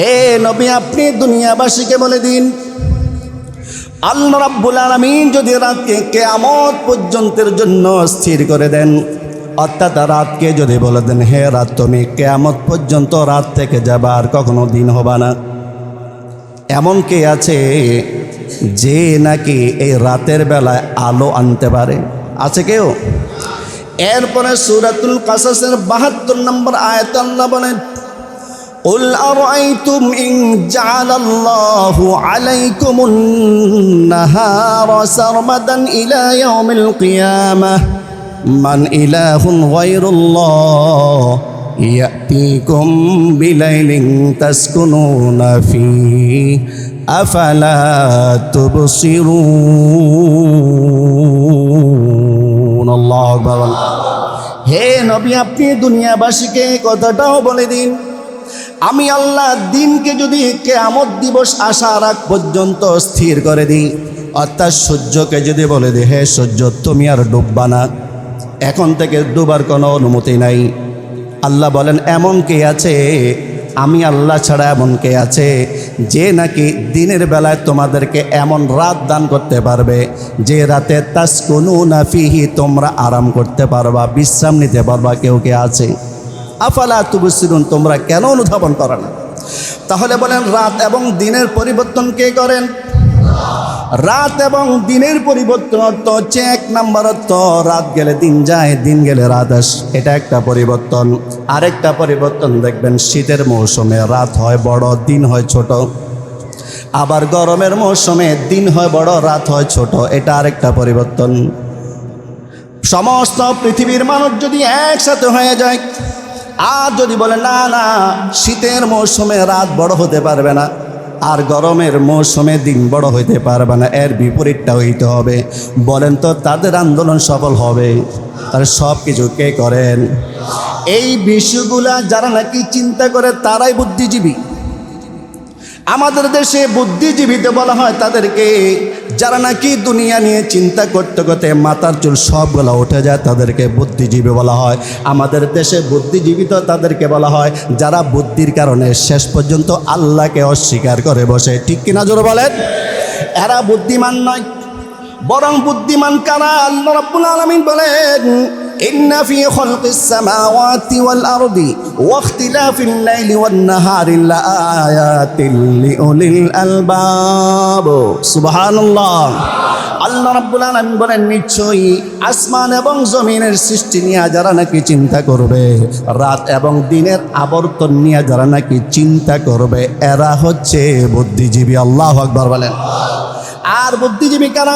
হে নবী, আপনি দুনিয়াবাসীকে বলে দিন, আল্লাহ রাব্বুল আলামিন যদি রাতকে কেয়ামত পর্যন্তের জন্য স্থির করে দেন, অর্থাৎ রাতকে যদি বলে দেন, হে রাত, তুমি কেয়ামত পর্যন্ত রাত থেকে যাবা আর কখনো দিন হবা না। এমন কে আছে যে নাকি এই রাতের বেলায় আলো আনতে পারে। আছে কেউ? এরপরে সুরাতুল কাসাসের বাহাত্তর নম্বর আয়াত আল্লাহ বলেন قل أرأيتم إن جعل الله عليكم النهار سرمدا إلى يوم القيامة من إله غير الله يأتيكم بليل تسكنون فيه أفلا تبصرون الله أكبر হে নবী আপনি দুনিয়াবাসীকে এই কথাটাও বলে দিন আমি আল্লাহ দিনকে যদি কেয়ামত দিবস আসার আগ পর্যন্ত স্থির করে দিই। অর্থাৎ সূর্যকে যদি বলে দিই হে সূর্য, তুমি আর ডুববা না। এখন থেকে ডুবার কোনো অনুমতি নাই। আল্লাহ বলেন, এমন কে আছে? আমি আল্লাহ ছাড়া এমন কে আছে যে নাকি দিনের বেলায় তোমাদেরকে এমন রাত দান করতে পারবে, যে রাতে তাসকুনু নাফিহি তোমরা আরাম করতে পারবা, বিশ্রাম নিতে পারবা, কেউ কে আছে? আফালা তুবসিরুন, তোমরা কেন অনুধাবন করো না? তাহলে বলেন, রাত এবং দিনের পরিবর্তন কে করেন? রাত এবং দিনের পরিবর্তন অর্থ হচ্ছে এক নাম্বার অর্থ, রাত গেলে দিন যায়, দিন গেলে রাত আস। এটা একটা পরিবর্তন। আরেকটা পরিবর্তন দেখবেন, শীতের মৌসুমে রাত হয় বড়, দিন হয় ছোট। আবার গরমের মৌসুমে দিন হয় বড়, রাত হয় ছোট। এটা আরেকটা পরিবর্তন। সমস্ত পৃথিবীর মানুষ যদি একসাথে হয়ে যায় আর যদি বলে, না না, শীতের মৌসুমে রাত বড় হতে পারবে না, আর গরমের মৌসুমে দিন বড় হইতে পারবে না, এর বিপরীতটা হইতে হবে। বলেন তো, তাদের আন্দোলন সফল হবে। তার সব কিছু কে করেন? এই বিষয়গুলা যারা নাকি চিন্তা করে, তারাই বুদ্ধিজীবী। আমাদের দেশে বুদ্ধিজীবীতে বলা হয় তাদেরকে, যারা নাকি দুনিয়া নিয়ে চিন্তা করতে করতে মাথার চুল সবগুলো উঠে যায়, তাদেরকে বুদ্ধিজীবী বলা হয়। আমাদের দেশে বুদ্ধিজীবী তো তাদেরকে বলা হয়, যারা বুদ্ধির কারণে শেষ পর্যন্ত আল্লাহকে অস্বীকার করে বসে। ঠিক কিনা জোর বলেন? এরা বুদ্ধিমান নয়, বরং বুদ্ধিমান কারা? আল্লাহ রাব্বুল আলামিন বলেন إن في خلق السماوات والأرض واختلاف الليل والنهار لآيات لأولي الألباب سبحان الله আল্লাহ রাব্বুল আলামিন বলেন নিশ্চয়ই আসমান এবং জমিনের সৃষ্টি নিয়ে যারা নাকি চিন্তা করবে রাত এবং দিনের আবর্তন নিয়ে যারা নাকি চিন্তা করবে এরা হচ্ছে বুদ্ধিজীবী আল্লাহ আকবার বলেন আর বুদ্ধিজীবী কারা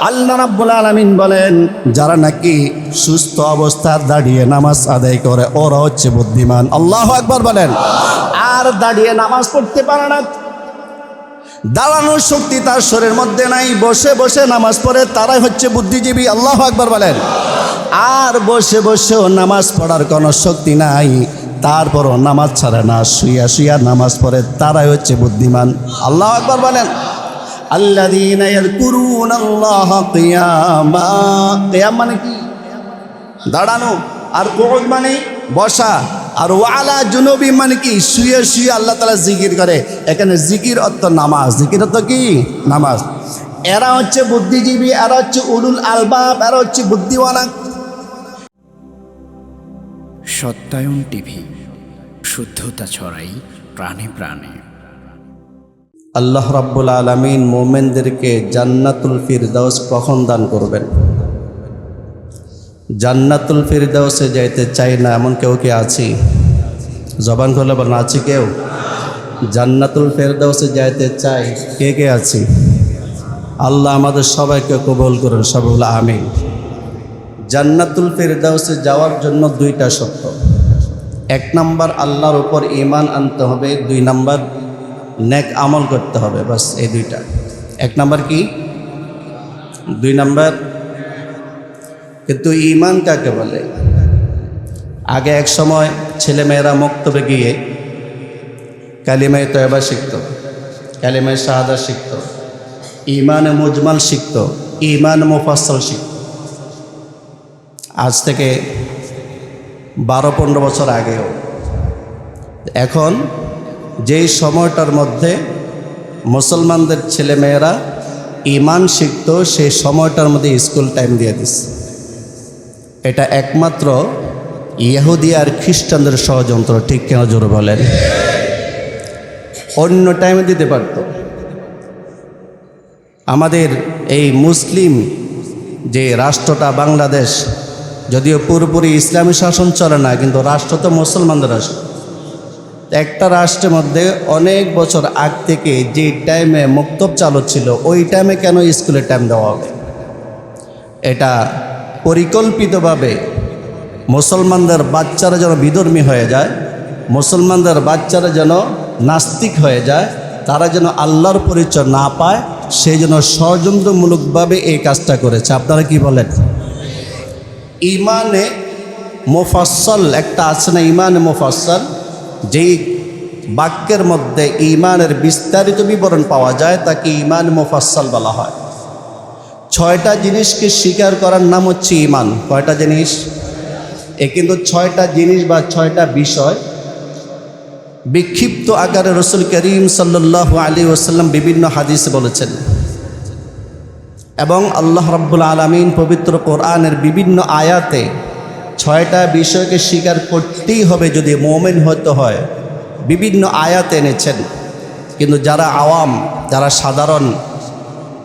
আল্লাহ রাব্বুল আলামিন বলেন, যারা নাকি সুস্থ অবস্থায় দাঁড়িয়ে নামাজ আদায় করে ওরা হচ্ছে বুদ্ধিমান। আল্লাহ আকবার বলেন। আর দাঁড়িয়ে নামাজ পড়তে পারে না। দাঁড়ানোর শক্তি তার শরীরের মধ্যে নাই, বসে বসে নামাজ পড়ে, তারাই হচ্ছে বুদ্ধিজীবী। আল্লাহ আকবার বলেন। আর বসে বসেও নামাজ পড়ার কোনো শক্তি নাই, তারপরও নামাজ ছাড়ে না, শুইয়া শুইয়া নামাজ পড়ে, তারাই হচ্ছে বুদ্ধিমান। আল্লাহ আকবার বলেন। الذين يذكرون الله قياما قيام মানে কি দাঁড়ানো আর কোদ মানে বসা আর ওয়ালা জুনবি মানে কি শুয়ে শুয়ে আল্লাহ তালা জিকির করে এখানে জিকির অর্থ নামাজ জিকির অর্থ কি নামাজ এরা হচ্ছে বুদ্ধিজীবী এরা হচ্ছে উলুল আলবাব এরা হচ্ছে বুদ্ধিওয়ালা সত্যায়ন টিভি শুদ্ধতা ছড়াই প্রাণে প্রাণে আল্লাহ রাব্বুল আলমিন মোমেনদেরকে জান্নাতুল ফিরদাউস কখন দান করবেন। জান্নাতুল ফিরদাউসে যাইতে চাই না এমন কেউ কে আছি? জবান করলে বলেন, আছি কেউ? জান্নাতুল ফেরদাউসে যাইতে চাই কে কে আছি? আল্লাহ আমাদের সবাইকে কবল করেন, সবগুলো আমি জান্নাতুল ফেরদাউসে যাওয়ার জন্য দুইটা শর্ত। এক নাম্বার, আল্লাহর উপর ইমান আনতে হবে। দুই নাম্বার নেক আমল করতে হবে, বাস এই দুইটা। এক নাম্বার কি? দুই নাম্বার, কিন্তু ইমান কাকে বলে? আগে এক সময় ছেলেমেয়েরা মক্তবে গিয়ে কালিমায় তয়বা শিখত, কালিমায় শাহাদা শিখত ইমান মুজমাল শিখত ইমান মুফাসল শিখত। আজ থেকে বারো পনেরো বছর আগেও। এখন যেই সময়টার মধ্যে মুসলমানদের ছেলেমেয়েরা ইমান শিখত, সেই সময়টার মধ্যে স্কুল টাইম দিয়ে দিচ্ছে এটা একমাত্র ইহুদি আর খ্রিস্টানদের ষড়যন্ত্র, ঠিক কেন জোরে বলেন? অন্য টাইমে দিতে পারত। আমাদের এই মুসলিম যে রাষ্ট্রটা বাংলাদেশ, যদিও পুরোপুরি ইসলামী শাসন চলে না, কিন্তু রাষ্ট্র তো মুসলমানদের রাষ্ট্র। একটা রাষ্ট্রের মধ্যে অনেক বছর আগ থেকে যে টাইমে মুক্তব চালু ছিল, ওই টাইমে কেন স্কুলের টাইম দেওয়া হবে? এটা পরিকল্পিতভাবে মুসলমানদের বাচ্চারা যেন বিধর্মী হয়ে যায়, মুসলমানদের বাচ্চারা যেন নাস্তিক হয়ে যায়, তারা যেন আল্লাহর পরিচয় না পায় সেই জন্য ষড়যন্ত্রমূলকভাবে এই কাজটা করেছে। আপনারা কি বলেন? ইমানে মোফাসল একটা আছে না, ইমানে মোফাসল যেই বাক্যের মধ্যে ইমানের বিস্তারিত বিবরণ পাওয়া যায়, তাকে ইমান মোফাসল বলা হয়। ছয়টা জিনিসকে স্বীকার করার নাম হচ্ছে ইমান কয়টা জিনিস? এ কিন্তু ছয়টা জিনিস বা ছয়টা বিষয়। বিক্ষিপ্ত আকারে রসুল করিম সাল্লাহ আলী ওসাল্লাম বিভিন্ন হাদিস বলেছেন। এবং আল্লাহ রব্বুল আলমিন পবিত্র কোরআনের বিভিন্ন আয়াতে ছয়টা বিষয়কে স্বীকার করতেই হবে যদি মোমেন হতে হয়। বিভিন্ন আয়াত এনেছেন। কিন্তু যারা আওয়াম, যারা সাধারণ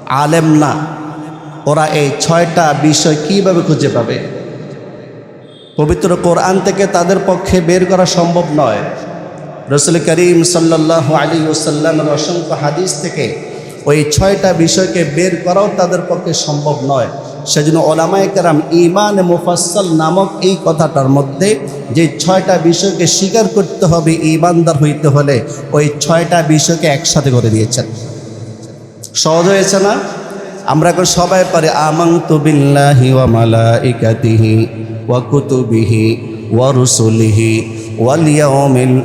আলেম না, ওরা এই ছয়টা বিষয় কীভাবে খুঁজে পাবে? পবিত্র কোরআন থেকে তাদের পক্ষে বের করা সম্ভব নয়। রসুল করিম সাল্লাহ আলী ওসাল্লামের অসংখ্য হাদিস থেকে ওই ছয়টা বিষয়কে বের করাও তাদের পক্ষে সম্ভব নয়। সেজন্য ওলামায় কেরাম ইমান মুফাসল নামক এই কথাটার মধ্যে যে ছয়টা বিষয়কে স্বীকার করতে হবে ইমানদার হইতে হলে ওই ছয়টা বিষয়কে একসাথে করে দিয়েছেন। সহজ হয়েছে না? আমরা এখন সবাই পারি আমাং বিল্লাহি ওয়া মালাইকাতিহি ওয়া কুতুবিহি ওয়া রুসুলিহি ওয়াল ইয়াউমিল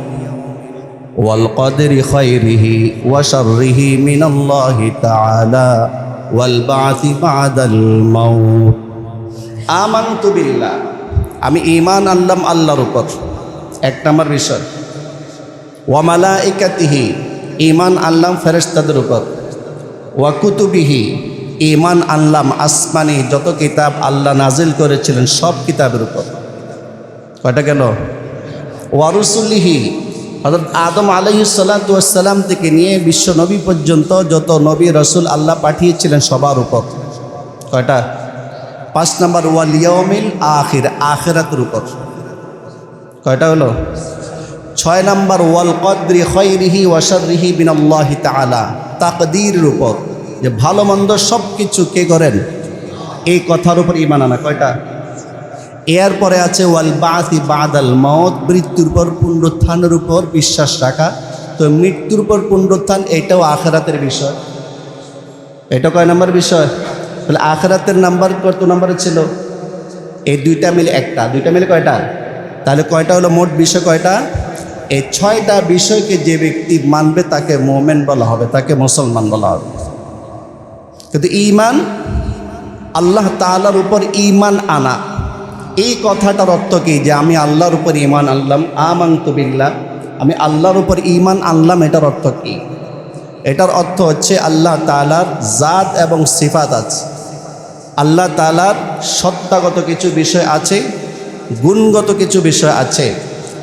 ওয়াল কদরি খাইরিহি ওয়া শাররিহি মিনাল্লাহি তাআলা। বা'থি বা'দাল মাউত। আমানতু বিল্লাহ। আমি ঈমান আনলাম আল্লাহর উপর। এক নম্বর বিষয়। ওয়া মালাইকাতিহি ঈমান আনলাম ফেরেশতাদের উপর। ওয়া কুতুবিহি ইমান আনলাম আসমানি যত কিতাব আল্লাহ নাজিল করেছিলেন সব কিতাবের উপর। কয়টা গেল? ওয়ারুসুল্লিহি অর্থাৎ আদম আলহিসাল্লাম থেকে নিয়ে বিশ্ব নবী পর্যন্ত যত নবী রসুল আল্লাহ পাঠিয়েছিলেন সবার উপর। কয়টা? পাঁচ নম্বর ওয়ালিয়মিল আখির, আখেরাতের উপর। কয়টা হলো? ছয় নম্বর, ওয়াল কদ্রি খৈরিহি ওয়াশারিহি বিনাল্লাহি তাআলা, তাকদীরের উপর। যে ভালো মন্দ সব কিছু কে করেন? এই কথার উপর ইমান আনা। কয়টা? এর পরে আছে ওয়াল বাতি বাদাল মত মৃত্যুর পর পুনরুত্থানের উপর বিশ্বাস রাখা। তো মৃত্যুর পর পুনরুত্থান এটাও আখেরাতের বিষয়। এটা কয় নম্বর বিষয়? তাহলে আখেরাতের নাম্বার কত নম্বরে ছিল? এই দুইটা মিলে একটা। দুইটা মিলে কয়টা? তাহলে কয়টা হলো মোট বিষয় কয়টা? এই ছয়টা বিষয়কে যে ব্যক্তি মানবে তাকে মোমেন বলা হবে, তাকে মুসলমান বলা হবে। কিন্তু ইমান আল্লাহ তালার উপর ইমান আনা। এই কথাটার অর্থ কি? যে আমি আল্লাহর উপর ইমান আনলাম আমাং আমান্তবিল্লা আমি আল্লাহর উপর ইমান আনলাম, এটার অর্থ কি? এটার অর্থ হচ্ছে আল্লাহ তালার জাত এবং সিফাত আছে। আল্লাহ তালার সত্তাগত কিছু বিষয় আছে, গুণগত কিছু বিষয় আছে।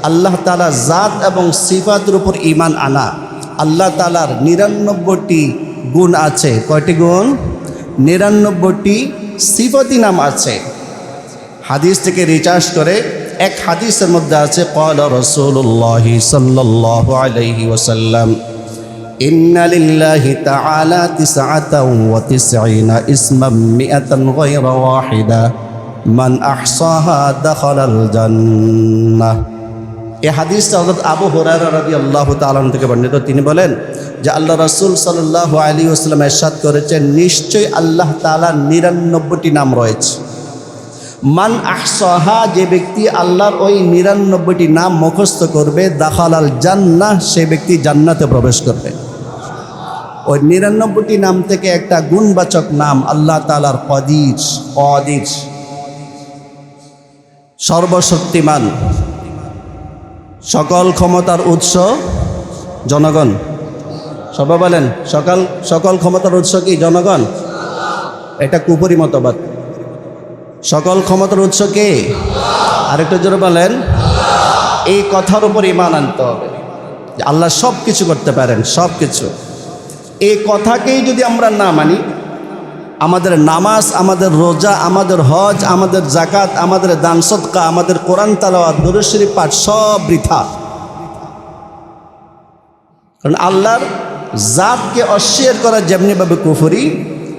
আল্লাহ তালা জাত এবং সিফাতের উপর ইমান আনা। আল্লাহ তালার নিরানব্বইটি গুণ আছে। কয়টি গুণ? নিরানব্বইটি সিফতি নাম আছে। হাদিস থেকে রিচার্জ করে এক হাদিসের মধ্যে আছে قال رسول الله صلى الله عليه وسلم إن لله تعالى تسعة وتسعين اسما مئة غير واحدة من أحصاها دخل الجنة এই হাদিসটা হজরত আবু হুরায়রা রাদিয়াল্লাহু তাআলা থেকে বর্ণিত তিনি বলেন যে আল্লাহ রাসূল সাল্লাল্লাহু আলাইহি ওয়াসাল্লাম ইরশাদ করেছেন নিশ্চয়ই আল্লাহ তাআলার নিরানব্বইটি নাম রয়েছে মান আহসহা, যে ব্যক্তি আল্লাহর ওই নিরানব্বইটি নাম মুখস্থ করবে, দাখালাল জান্নাহ, সে ব্যক্তি জান্নাতে প্রবেশ করবে। ওই নিরানব্বইটি নাম থেকে একটা গুণবাচক নাম আল্লাহ তালার কদির কদির। সর্বশক্তিমান। সকল ক্ষমতার উৎস জনগণ। সবাই বলেন, সকাল, সকল ক্ষমতার উৎস কি জনগণ? এটা কুপুরি মতবাদ। সকল ক্ষমতার উৎস কে? আরেকটু জোরে বলেন। এই কথার উপর ইমান আনতে হবে। আল্লাহ সব কিছু করতে পারেন সব কিছু এই কথাকেই যদি আমরা না মানি, আমাদের নামাজ, আমাদের রোজা, আমাদের হজ, আমাদের জাকাত আমাদের দান সৎকা, আমাদের কোরআন তালাওয়াত দুরুশরী পাঠ সব বৃথা। কারণ আল্লাহর জাতকে অস্বীকার করা যেমনিভাবে কুফরি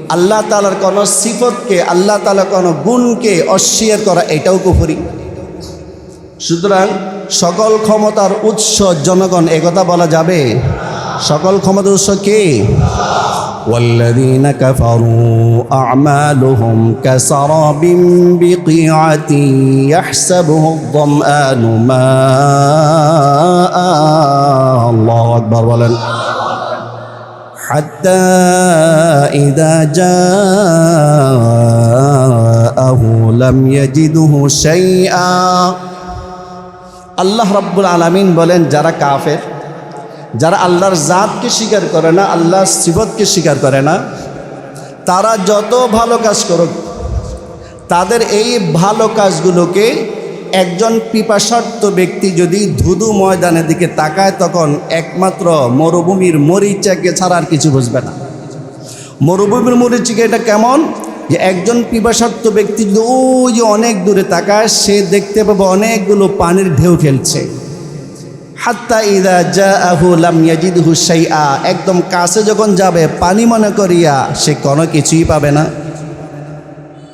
আল্লাহ তালার কোনো সিফতকে আল্লাহ তালার কোনো গুণকে অস্বীকার করা এটাও কুফরি সুতরাং সকল ক্ষমতার উৎস জনগণ একথা বলা যাবে সকল ক্ষমতার উৎস কে والذين كفروا أعمالهم كسراب بقيعة يحسبه الظمآن ماء الله أكبر ولن حتى إذا جاءه لم يجده شيئا আল্লাহ রব্বুল আলমিন বলেন যারা কাফের যারা আল্লাহর জাতকে স্বীকার করে না আল্লাহর সিবতকে স্বীকার করে না তারা যত ভালো কাজ করুক তাদের এই ভালো কাজগুলোকে একজন পিপাসার্থ ব্যক্তি যদি ধুধু ময়দানের দিকে তাকায়, তখন একমাত্র মরুভূমির মরিচাকে ছাড়া আর কিছু বুঝবে না। মরুভূমির মরিচিকা এটা কেমন? যে একজন পিপাসার্থ ব্যক্তি যদি ওই যে অনেক দূরে তাকায়, সে দেখতে পাবে অনেকগুলো পানির ঢেউ খেলছে। হাত্তা ইদা জা আহু লাম ইয়াজিদ হুসাইয়া একদম কাছে যখন যাবে, পানি মনে করিয়া সে কোনো কিছুই পাবে না।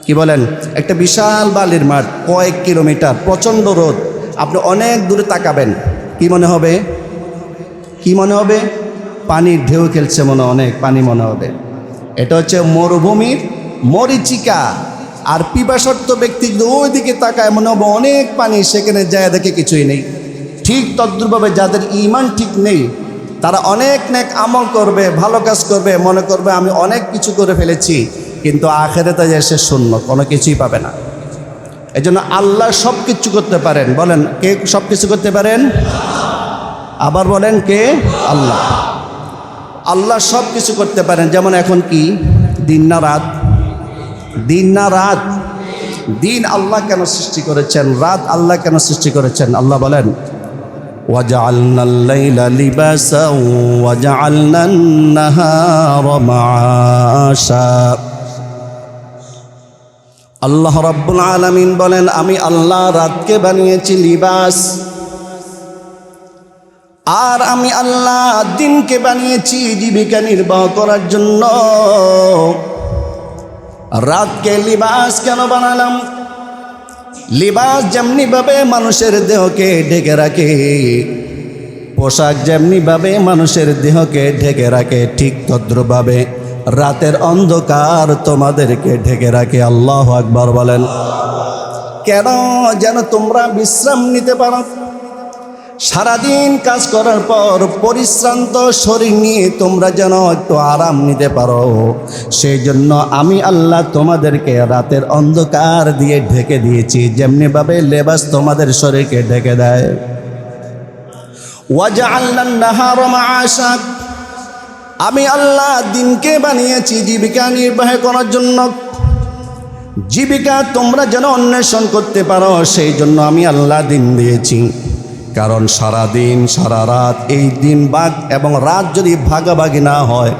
কি বলেন? একটা বিশাল বালির মাঠ, কয়েক কিলোমিটার, প্রচণ্ড রোদ। আপনি অনেক দূরে তাকাবেন। কি মনে হবে? কি মনে হবে? পানির ঢেউ খেলছে মনে, অনেক পানি মনে হবে। এটা হচ্ছে মরুভূমির মরিচিকা। আর পিপাসত্ব ব্যক্তি যদি ওইদিকে তাকায়, মনে হবে অনেক পানি, সেখানে যায় দেখে কিছুই নেই। ঠিক তদ্রুপভাবে যাদের ইমান ঠিক নেই, তারা অনেক নেক আমল করবে, ভালো কাজ করবে, মনে করবে, আমি অনেক কিছু করে ফেলেছি। কিন্তু আখেরেতে যে সে শূন্য কোনো কিছুই পাবে না এই জন্য আল্লাহ সব কিছু করতে পারেন বলেন কে সব কিছু করতে পারেন আবার বলেন কে আল্লাহ আল্লাহ সব কিছু করতে পারেন যেমন এখন কি দিন না রাত দিন না রাত দিন আল্লাহ কেন সৃষ্টি করেছেন রাত আল্লাহ কেন সৃষ্টি করেছেন আল্লাহ বলেন وجعلنا الليل لباسا وجعلنا النهار معاشا আল্লাহ রব্বুল আলামিন বলেন, আমি আল্লাহ রাতকে বানিয়েছি লিবাস। আর আমি আল্লাহ দিনকে বানিয়েছি জীবিকা নির্বাহ করার জন্য। রাতকে লিবাস কেন বানালাম? লিবাস যেমনিভাবে মানুষের দেহকে ঢেকে রাখে, পোশাক যেমনিভাবে মানুষের দেহকে ঢেকে রাখে, ঠিক তদ্রভাবে রাতের অন্ধকার তোমাদেরকে ঢেকে রাখে, আল্লাহ আকবার বলেন। কেন যেন তোমরা বিশ্রাম নিতে পারো? সারাদিন কাজ করার পর পরিশ্রান্ত শরীর নিয়ে তোমরা যেন একটু আরাম নিতে পারো। সেই জন্য আমি আল্লাহ তোমাদেরকে রাতের অন্ধকার দিয়ে ঢেকে দিয়েছি, যেমনিভাবে লেবাস তোমাদের শরীরকে ঢেকে দেয়। ওয়াজা আল্লাহ আমি আল্লাহ দিনকে বানিয়েছি জীবিকা নির্বাহ করার জন্য। জীবিকা তোমরা যেন অন্বেষণ করতে পারো, সেই জন্য আমি আল্লাহ দিন দিয়েছি। কারণ সারা দিন সারা রাত এই দিন বাঘ এবং রাত যদি ভাগাভাগি না হয়,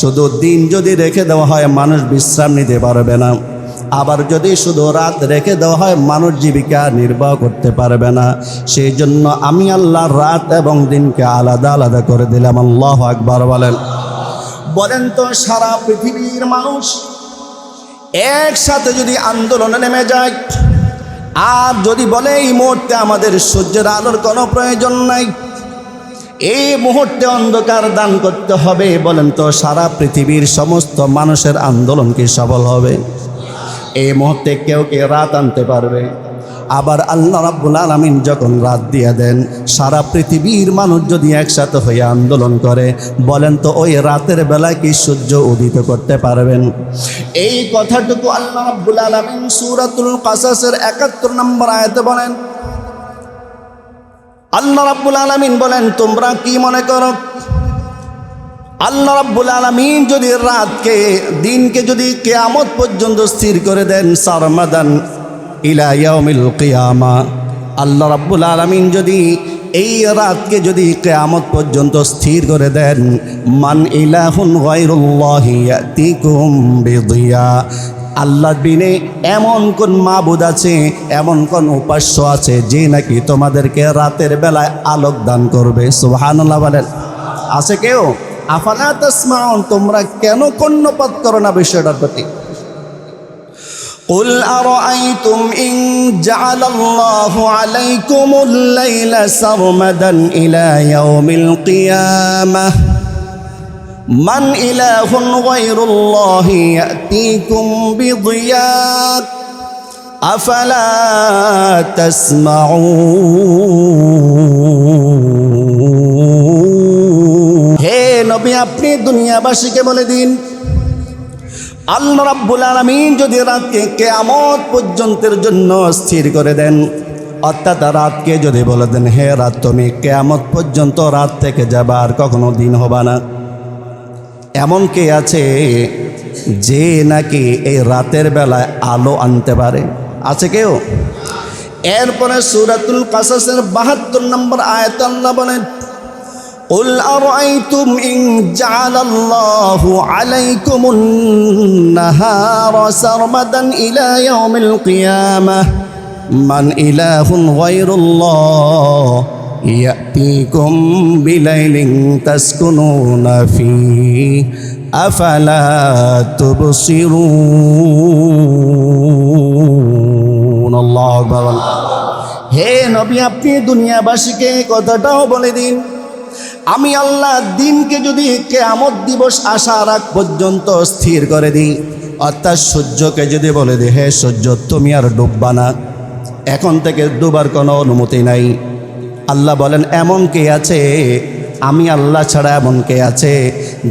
শুধু দিন যদি রেখে দেওয়া হয়, মানুষ বিশ্রাম নিতে পারবে না। আবার যদি শুধু রাত রেখে দেওয়া হয়, মানুষ জীবিকা নির্বাহ করতে পারবে না। সেই জন্য আমি আল্লাহ রাত এবং দিনকে আলাদা আলাদা করে দিলাম। আল্লাহ আকবার বলেন। বলেন তো, সারা পৃথিবীর মানুষ একসাথে যদি আন্দোলনে নেমে যায়, আর যদি বলে, এই মুহূর্তে আমাদের সূর্যের আলোর কোনো প্রয়োজন নাই, এই মুহূর্তে অন্ধকার দান করতে হবে, বলেন তো, সারা পৃথিবীর সমস্ত মানুষের আন্দোলন কি সফল হবে? এই মুহূর্তে কেউ কে রাত আনতে পারবে? আবার আল্লাহ রাব্বুল আলামিন যখন রাত দিয়ে দেন, সারা পৃথিবীর মানুষ যদি একসাথে হয়ে আন্দোলন করে, বলেন তো ওই রাতের বেলায় কি সূর্য উদিত করতে পারবেন? এই কথাটুকু আল্লাহ রাব্বুল আলামিন সূরাতুল কাসাসের একাত্তর নম্বর আয়াতে বলেন। আল্লাহ রাব্বুল আলামিন বলেন, তোমরা কি মনে করো আল্লাহ রাব্বুল আলামিন যদি রাতকে, দিনকে যদি কেয়ামত পর্যন্ত স্থির করে দেন, সারমাদান ইলা ইয়াউমিল কিয়ামা। আল্লাহ রাব্বুল আলামিন যদি এই রাতকে যদি কেয়ামত পর্যন্ত স্থির করে দেন, মান ইলাহুন বিদিয়া। আল্লাহ বিনে এমন কোন মাবুদ আছে, এমন কোন উপাস্য আছে, যে নাকি তোমাদেরকে রাতের বেলায় আলোক দান করবে? সুবহানাল্লাহ বলেন। আছে কেউ? আফালা তাসমাউন তোমরা কেন কর্ণপাত করো না বিষয়টার প্রতি قل أرأيتم إن جعل الله عليكم الليل سرمدا إلى يوم القيامة من إله غير الله يأتيكم بضياء أفلا تسمعون হে আপনি দুনিয়াবাসীকে বলে দিন, আল্লাহ রাব্বুল আলামিন যদি রাতকে কেয়ামত পর্যন্তের জন্য স্থির করে দেন, অর্থাৎ রাতকে যদি বলে দেন, হে রাত, তুমি কেয়ামত পর্যন্ত রাত থেকে যাবা, আর কখনো দিন হবা না। এমন কে আছে যে নাকি এই রাতের বেলায় আলো আনতে পারে? আছে কেউ? এরপরে সুরাতুল কাসাসের বাহাত্তর নম্বর আয়াত আল্লাহ বলেন قل أرأيتم إن جعل الله عليكم النهار سرمدا إلى يوم القيامة من إله غير الله يأتيكم بليل تسكنون فيه أفلا تبصرون الله أكبر হে নবী আপনি দুনিয়াবাসীকে এই কথাটাও বলে দিন আমি আল্লাহ দিনকে যদি কেয়ামত দিবস আসার আগ পর্যন্ত স্থির করে দিই। অর্থাৎ সূর্যকে যদি বলে দিই হে সূর্য, তুমি আর ডুববা না। এখন থেকে ডুবার কোনো অনুমতি নাই। আল্লাহ বলেন, এমন কে আছে? আমি আল্লাহ ছাড়া এমন কে আছে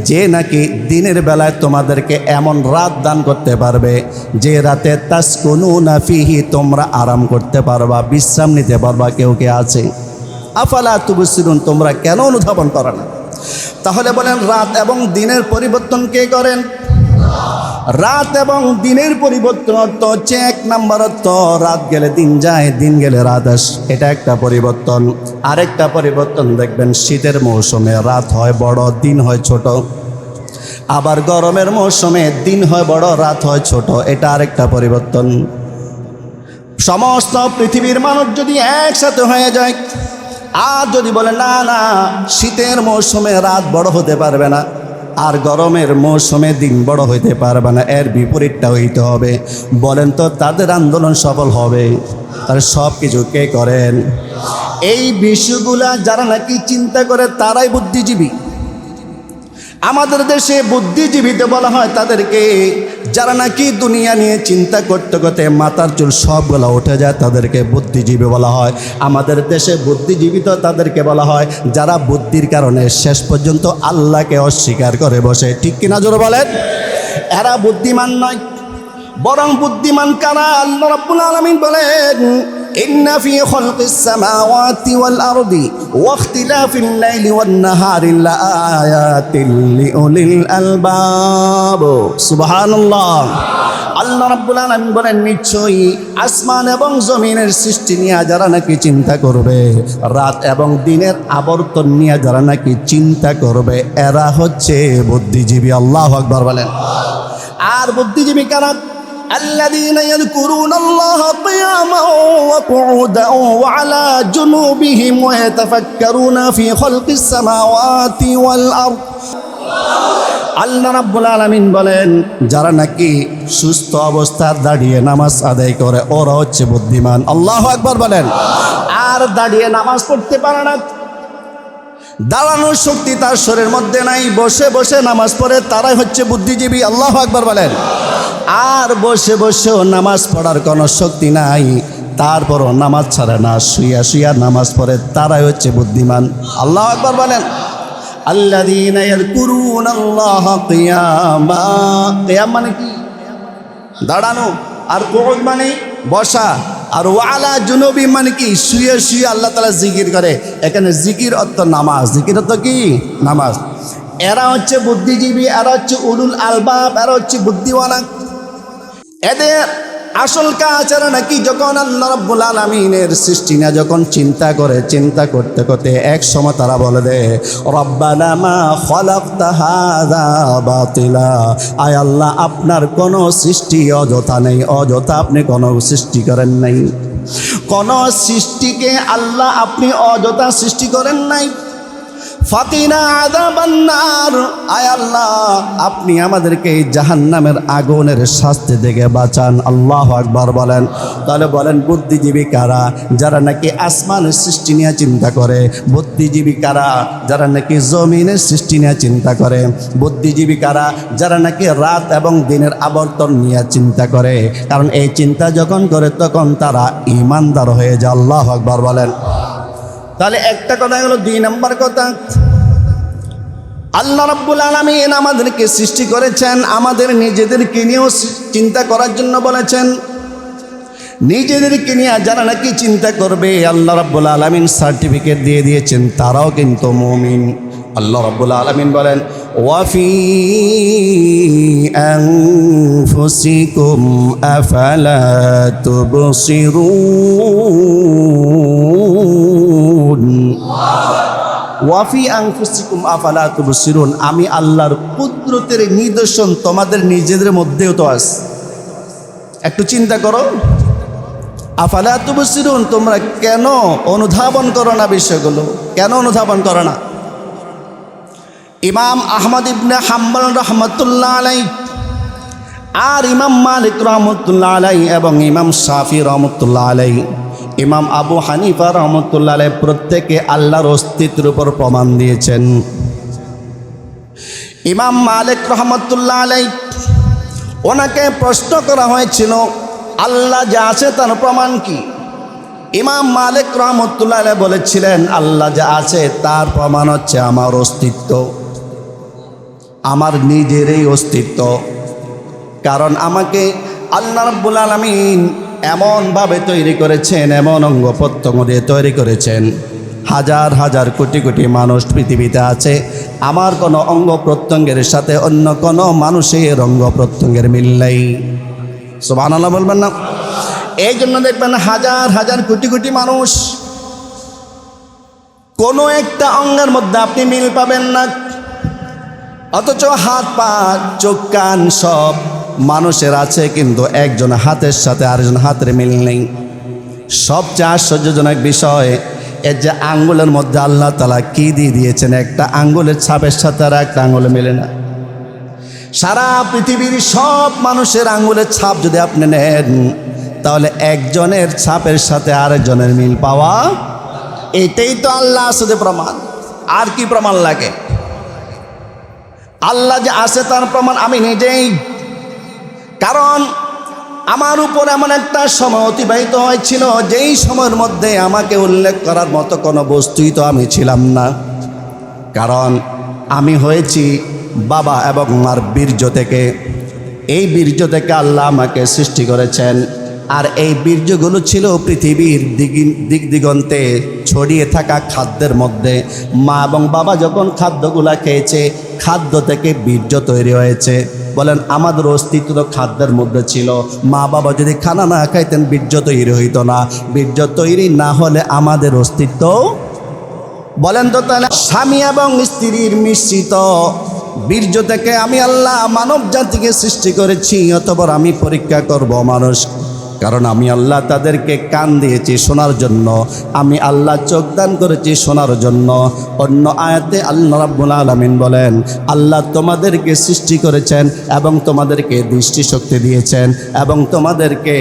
যে নাকি দিনের বেলায় তোমাদেরকে এমন রাত দান করতে পারবে, যে রাতে তাসকুনু নাফিহি তোমরা আরাম করতে পারবা, বিশ্রাম নিতে পারবা, কেউ কে আছে? আফালা তুবসিরুন, তোমরা কেন অনুধাবন করো না? তাহলে বলেন, রাত এবং দিনের পরিবর্তন কে করেন? রাত এবং দিনের পরিবর্তন অর্থ হচ্ছে এক নাম্বার অর্থ, রাত গেলে দিন যায়, দিন গেলে রাত আস। এটা একটা পরিবর্তন। আরেকটা পরিবর্তন দেখবেন, শীতের মৌসুমে রাত হয় বড়, দিন হয় ছোট। আবার গরমের মৌসুমে দিন হয় বড়, রাত হয় ছোট। এটা আরেকটা পরিবর্তন। সমস্ত পৃথিবীর মানুষ যদি একসাথে হয়ে যায় আর যদি বলে, না না, শীতের মৌসুমে রাত বড় হতে পারবে না, আর গরমের মৌসুমে দিন বড় হইতে পারবে না, এর বিপরীতটা হইতে হবে। বলেন তো, তাদের আন্দোলন সফল হবে। তারা সব কিছু কে করেন? এই বিষয়গুলা যারা নাকি চিন্তা করে, তারাই বুদ্ধিজীবী। আমাদের দেশে বুদ্ধিজীবীতে বলা হয় তাদেরকে, যারা নাকি দুনিয়া নিয়ে চিন্তা করতে করতে মাথার চুল সবগুলো উঠে যায়, তাদেরকে বুদ্ধিজীবী বলা হয়। আমাদের দেশে বুদ্ধিজীবী তো তাদেরকে বলা হয়, যারা বুদ্ধির কারণে শেষ পর্যন্ত আল্লাহকে অস্বীকার করে বসে। ঠিক কিনা জোর বলেন? এরা বুদ্ধিমান নয়, বরং বুদ্ধিমান কারা? আল্লাহ রাব্বুল আলামিন বলেন إن في خلق السماوات والأرض واختلاف الليل والنهار لآيات لأولي الألباب سبحان الله আল্লাহ রাব্বুল আলামিন বলেন নিশ্চয়ই আসমান এবং জমিনের সৃষ্টি নিয়ে যারা নাকি চিন্তা করবে রাত এবং দিনের আবর্তন নিয়ে যারা নাকি চিন্তা করবে এরা হচ্ছে বুদ্ধিজীবী আল্লাহ আকবার বলেন আর বুদ্ধিজীবী কারা الذين يذكرون الله قياما وقعودا وعلى جنوبهم ويتفكرون في خلق السماوات والأرض আল্লাহ রাব্বুল আলামিন বলেন যারা নাকি সুস্থ অবস্থায় দাঁড়িয়ে নামাজ আদায় করে ওরা হচ্ছে বুদ্ধিমান আল্লাহ একবার বলেন আর দাঁড়িয়ে নামাজ পড়তে পারে না দাঁড়ানোর শক্তি তার শরীরের মধ্যে নাই। বসে বসে নামাজ পড়ে, তারাই হচ্ছে বুদ্ধিজীবী। আল্লাহ আকবার বলেন। আর বসে, বসেও নামাজ পড়ার কোনো শক্তি নাই। তারপরও নামাজ ছাড়ে না, শুইয়া শুইয়া নামাজ পড়ে, তারাই হচ্ছে বুদ্ধিমান। আল্লাহ আকবার বলেন। কিয়ামা। কিয়াম মানে কি? দাঁড়ানো। আর কোদ মানে? বসা আর ওয়ালা জুনবি মানে কি? শুয়ে শুয়ে আল্লাহ তালা জিকির করে। এখানে জিকির অর্থ নামাজ। জিকির অর্থ কি? নামাজ। এরা হচ্ছে বুদ্ধিজীবী, এরা হচ্ছে উলুল আলবাব, এরা হচ্ছে বুদ্ধিওয়ালা। এদের আসল কাজ এরা নাকি যখন আল্লাহ রব্বুল আলমিনের সৃষ্টি না, যখন চিন্তা করে, চিন্তা করতে করতে এক সময় তারা বলে দে, রব্বানা মা খলাকতা হাযা বাতিলা। আয় আল্লাহ, আপনার কোনো সৃষ্টি অযথা নেই, অযথা আপনি কোনো সৃষ্টি করেন নাই। কোন সৃষ্টিকে আল্লাহ আপনি অযথা সৃষ্টি করেন নাই। ফাতিনা আদাবান্নার আয় আল্লাহ, আপনি আমাদেরকে এই জাহান্নামের আগুনের শাস্তি থেকে বাঁচান। আল্লাহ আকবার বলেন। তাহলে বলেন, বুদ্ধিজীবী কারা? যারা নাকি আসমানের সৃষ্টি নিয়ে চিন্তা করে। বুদ্ধিজীবী কারা? যারা নাকি জমিনের সৃষ্টি নিয়ে চিন্তা করে। বুদ্ধিজীবী কারা? যারা নাকি রাত এবং দিনের আবর্তন নিয়ে চিন্তা করে। কারণ এই চিন্তা যখন করে, তখন তারা ইমানদার হয়ে যায়। আল্লাহ আকবার বলেন। তাহলে একটা কথা হলো দুই নম্বর কথা। আল্লাহ রাব্বুল আলামিন আমাদেরকে সৃষ্টি করেছেন, আমাদের নিজেদেরকে নিয়েও চিন্তা করার জন্য বলেছেন। নিজেদেরকে নিয়ে যারা নাকি চিন্তা করবে, আল্লাহ রাব্বুল আলামিন সার্টিফিকেট দিয়ে দিয়েছেন, তারাও কিন্তু মমিন। আল্লাহ রাব্বুল আলামিন বলেন ওয়াফি আনফুসিকুম আফালা তুবসিরুন ওয়াফি আংফুসিকুম আফালা তুবসিরুন। আমি আল্লাহর কুদরতের নিদর্শন তোমাদের নিজেদের মধ্যেও তো আছে। একটু চিন্তা করো। আফালা তুবসিরুন, তোমরা কেন অনুধাবন করো না বিষয়গুলো? কেন অনুধাবন করো না? ইমাম আহমদ ইবনে হাম্বল রহমতুল্লাহ আলাই আর ইমাম মালিক রহমতুল্লাহ আলাই এবং ইমাম শাফি রহমতুল্লাহ আলাই ইমাম আবু হানিফা রহমতুল্লাহ প্রত্যেকে আল্লাহর অস্তিত্বের উপর প্রমাণ দিয়েছেন। ইমাম মালিক রহমতুল্লাহ আলাই ওনাকে প্রশ্ন করা হয়েছিল, আল্লাহ যা আছে তার প্রমাণ কি? ইমাম মালিক রহমতুল্লাহ বলেছিলেন, আল্লাহ যা আছে তার প্রমাণ হচ্ছে আমার অস্তিত্ব। আমার নিজেরই অস্তিত্ব। কারণ আমাকে আল্লাহ রাব্বুল আলামিন এমনভাবে তৈরি করেছেন, এমন অঙ্গ প্রত্যঙ্গ দিয়ে তৈরি করেছেন। হাজার হাজার কোটি কোটি মানুষ পৃথিবীতে আছে। আমার কোনো অঙ্গ প্রত্যঙ্গের সাথে অন্য কোনো মানুষের অঙ্গ প্রত্যঙ্গের মিল নেই। সুবহানাল্লাহ বলবেন না? এই জন্য দেখবেন হাজার হাজার কোটি কোটি মানুষ কোনো একটা অঙ্গের মধ্যে আপনি মিল পাবেন না। অথচ হাত, পা, চোখ, কান সব মানুষের আছে, কিন্তু একজন হাতের সাথে আরেকজন হাতের মিল নেই। সবচেয়ে আশ্চর্যজনক বিষয় এর যে আঙ্গুলের মধ্যে আল্লাহ তালা কি দিয়ে দিয়েছেন, একটা আঙ্গুলের ছাপের সাথে আর একটা আঙ্গুলে মেলে না। সারা পৃথিবীর সব মানুষের আঙ্গুলের ছাপ যদি আপনি নেন, তাহলে একজনের ছাপের সাথে আরেকজনের মিল পাওয়া, এটাই তো আল্লাহ আসলে প্রমাণ। আর কি প্রমাণ লাগে? আল্লাহ যে আছে তার প্রমাণ আমি নিজেই কারণ আমার উপর এমন একটা সময় অতিবাহিত হয়েছিল, যেই সময়ের মধ্যে আমাকে উল্লেখ করার মতো কোনো বস্তুই তো আমি ছিলাম না। কারণ আমি হয়েছি বাবা এবং মার বীর্য থেকে। এই বীর্য থেকে আল্লাহ আমাকে সৃষ্টি করেছেন। আর এই বীর্যগুলো ছিল পৃথিবীর দিক দিক দিগন্তে ছড়িয়ে থাকা খাদ্যের মধ্যে। মা এবং বাবা যখন খাদ্যগুলা খেয়েছে, খাদ্য থেকে বীর্য তৈরি হয়েছে। বলেন, আমাদের অস্তিত্ব তো খাদ্যের মধ্যে ছিল। মা বাবা যদি খানা না খাইতেন, বীর্য তৈরি হইতো না। বীর্য তৈরি না হলে আমাদের অস্তিত্ব বলেন তো তাহলে, স্বামী এবং স্ত্রীর মিশ্রিত। বীর্য থেকে আমি আল্লাহ মানব জাতিকে সৃষ্টি করেছি, অতপর আমি পরীক্ষা করব মানুষ কারণ আমি আল্লাহ তাদেরকে কান দিয়েছি শোনার জন্য। আমি আল্লাহ চোখ দান করেছি শোনার জন্য। অন্য আয়াতে আল্লাহ রাব্বুল আলামিন বলেন, আল্লাহ তোমাদেরকে সৃষ্টি করেছেন এবং তোমাদেরকে দৃষ্টিশক্তি দিয়েছেন এবং তোমাদেরকে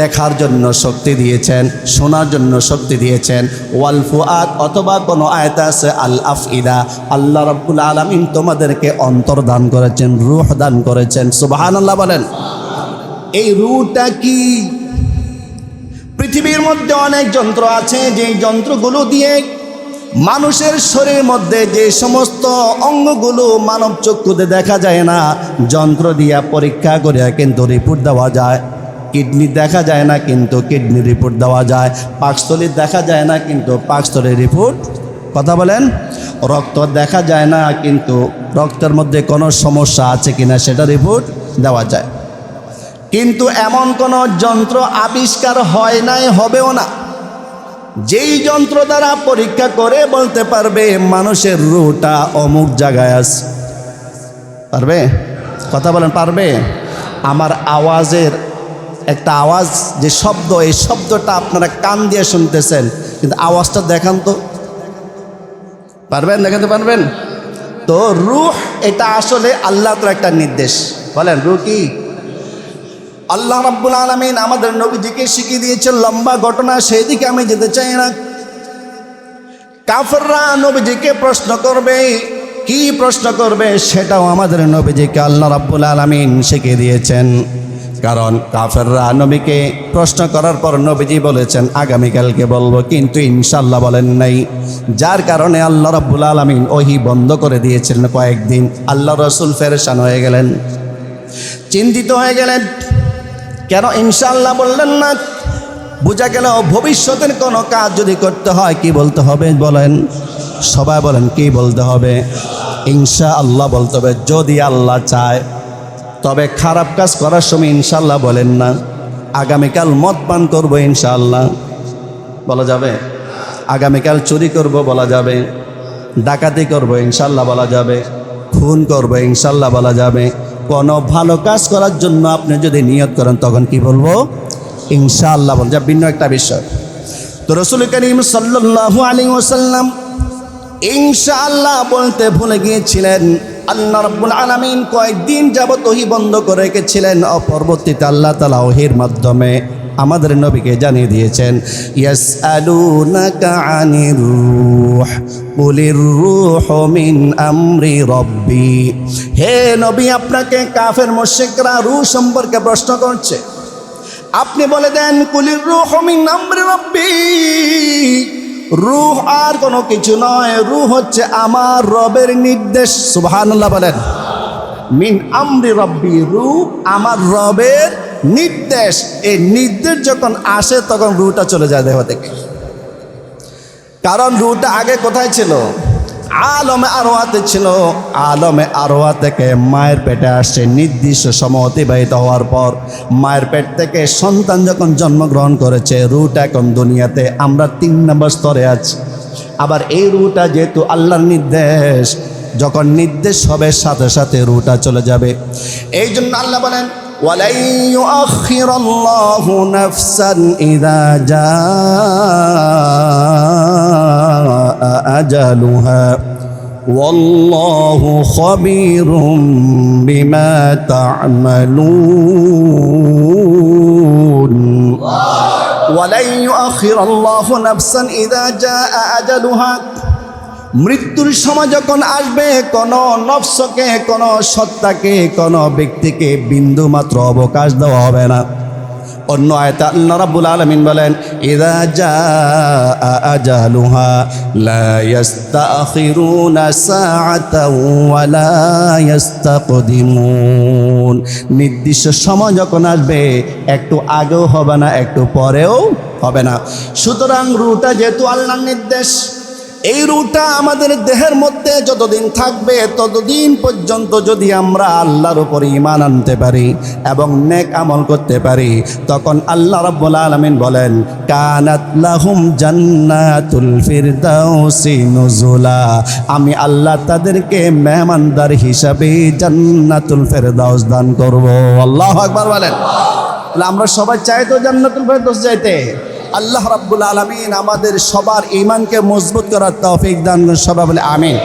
দেখার জন্য শক্তি দিয়েছেন, শোনার জন্য শক্তি দিয়েছেন। ওয়াল ফুয়াদ অথবা কোনো আয়তা আছে, আল আফইদা আল্লাহ রব্বুল আলমিন তোমাদেরকে অন্তর্দান করেছেন, রুহ দান করেছেন। সুবাহান আল্লাহ বলেন। এই রুটা কি? পৃথিবীর মধ্যে অনেক যন্ত্র আছে যে যন্ত্রগুলো দিয়ে মানুষের শরীরের মধ্যে যে সমস্ত অঙ্গগুলো মানব চক্ষুতে দেখা যায় না, যন্ত্র দিয়া পরীক্ষা করে কিন্তু রিপোর্ট দেওয়া যায়। কিডনি দেখা যায় না, কিন্তু কিডনি রিপোর্ট দেওয়া যায়। পাকস্থলী দেখা যায় না, কিন্তু পাকস্থলীর রিপোর্ট কথা বলেন? রক্ত দেখা যায় না, কিন্তু রক্তের মধ্যে কোনো সমস্যা আছে কিনা সেটা রিপোর্ট দেওয়া যায়। কিন্তু এমন কোনো যন্ত্র আবিষ্কার হয় নাই, হবেও না। যেই যন্ত্র দ্বারা পরীক্ষা করে বলতে পারবে, মানুষের রুটা অমুক জায়গায় আছে। পারবে? কথা বলেন, পারবে? আমার আওয়াজের একটা আওয়াজ, যে শব্দ, এই শব্দটা আপনারা কান দিয়ে শুনতেছেন, কিন্তু আওয়াজটা দেখান তো। পারবেন? দেখাতে পারবেন? তো রুহ, এটা আসলে আল্লাহ তো একটা নির্দেশ। বলেন, রুহ কি? আল্লাহ রাব্বুল আলমিন আমাদের নবীজিকে শিখিয়ে দিয়েছে লম্বা ঘটনা সেই দিকে আমি যেতে চাই না। কাফররা নবীজিকে প্রশ্ন করবে, কি প্রশ্ন করবে সেটাও আমাদের নবীজিকে আল্লাহ রাব্বুল আলমিন শিখিয়ে দিয়েছেন। কারণ কাফেররা নবীকে প্রশ্ন করার পর নবীজি বলেছেন, আগামীকালকে বলব। কিন্তু ইনশাল্লাহ বলেন নাই। যার কারণে আল্লাহ রাব্বুল আলমিন ওহি বন্ধ করে দিয়েছিলেন কয়েকদিন। আল্লাহ রসুল ফেরেশান হয়ে গেলেন। চিন্তিত হয়ে গেলেন। কেন ইনশাল্লাহ বললেন না? বোঝা গেল ভবিষ্যতের কোনো কাজ যদি করতে হয়, কি বলতে হবে? বলেন। সবাই বলেন, কি বলতে হবে? ইনশা আল্লাহ বলতে হবে, যদি আল্লাহ চায়। তবে খারাপ কাজ করার সময় ইনশাল্লাহ বলেন না। আগামীকাল মদ পান করব ইনশাআল্লাহ। বলা যাবে? আগামীকাল চুরি করব বলা যাবে। ডাকাতি করব ইনশাল্লাহ বলা যাবে। খুন করব ইনশাল্লাহ বলা যাবে। কোনো ভালো কাজ করার জন্য আপনি যদি নিয়ত করেন, তখন কি বলব? ইনশাআল্লাহ বল যা, ভিন্ন একটা বিষয়। তো রসুল করিম সাল্লাল্লাহু ওসাল্লাম ইনশা ইনশাআল্লাহ বলতে ভুলে গিয়েছিলেন, আল্লাহ রব্বুল আলমিন কয়েকদিন যাবত ওহি বন্ধ করে রেখেছিলেন? অপরবর্তীতে আল্লাহ তালা ওহির মাধ্যমে আমাদের নবীকে জানিয়ে দিয়েছেন, ইয়াসআলুনাকা আনির রূহ কুলির রূহু মিন আমরি রব্বি। হে নবী, আপনাকে কাফের মুশরিকরা রূহ সম্পর্কে প্রশ্ন করছে। আপনি বলে দেন কুলির রূহ মিন আমরি রব্বি। রূহ আর কোনো কিছু নয়, রূহ হচ্ছে আমার রবের নির্দেশ। সুবহানাল্লাহ বলেন, মিন আমরি রব্বি, রূহ আমার রবের নির্দেশ, এই নির্দেশ যখন আসে, তখন রুটা চলে যায় দেহ থেকে। কারণ রুটা আগে কোথায় ছিল? আলমে আরোয়াতে ছিল। আলমে আরোয়া থেকে মায়ের পেটে আসছে নির্দিষ্ট সময় অতিবাহিত হওয়ার পর মায়ের পেট থেকে সন্তান যখন জন্মগ্রহণ করেছে, রুটা এখন দুনিয়াতে আমরা তিন নম্বর স্তরে আছি। আবার এই রুটা যেহেতু আল্লাহর নির্দেশ, যখন নির্দেশ হবে, সাথে সাথে রুটা চলে যাবে। এই জন্য আল্লাহ বলেন ولن يؤخر الله نفسا إذا جاء أجلها. والله خبير بما تعملون. ولن يؤخر الله نفسا إذا جاء أجلها. মৃত্যুর সময় যখন আসবে, কোন নফসকে, কোন সত্তাকে, কোন ব্যক্তিকে বিন্দু মাত্র অবকাশ দেওয়া হবে না। অন্য আয়তা আল্লাহ রাব্বুল আলামিন বলেন, ইদা জাআ আজালুহা লা ইস্তাখিরুনা সাআতাও ওয়া লা ইস্তাকদিমুন। নির্দিষ্ট সময় যখন আসবে, একটু আগেও হবে না, একটু পরেও হবে না। সুতরাং রুটা যেহেতু আল্লাহর নির্দেশ এই রুটা আমাদের দেহের মধ্যে যতদিন থাকবে, ততদিন পর্যন্ত যদি আমরা আল্লাহর উপর ইমান আনতে পারি এবং নেক আমল করতে পারি, তখন আল্লাহ রাব্বুল আলামিন বলেন, কানাত লাহুম জান্নাতুল ফিরদাউসি নুজুলা। আমি আল্লাহ তাদেরকে মেহমানদার হিসাবে জান্নাতুল ফেরদাউস দান করব। আল্লাহ আকবার বলেন। আমরা সবাই চাই তো জান্নাতুল ফেরদাউস যাইতে? আল্লাহ রাব্বুল আলমিন আমাদের সবার ইমানকে মজবুত করার তৌফিক দান। সবাই বলে আমিন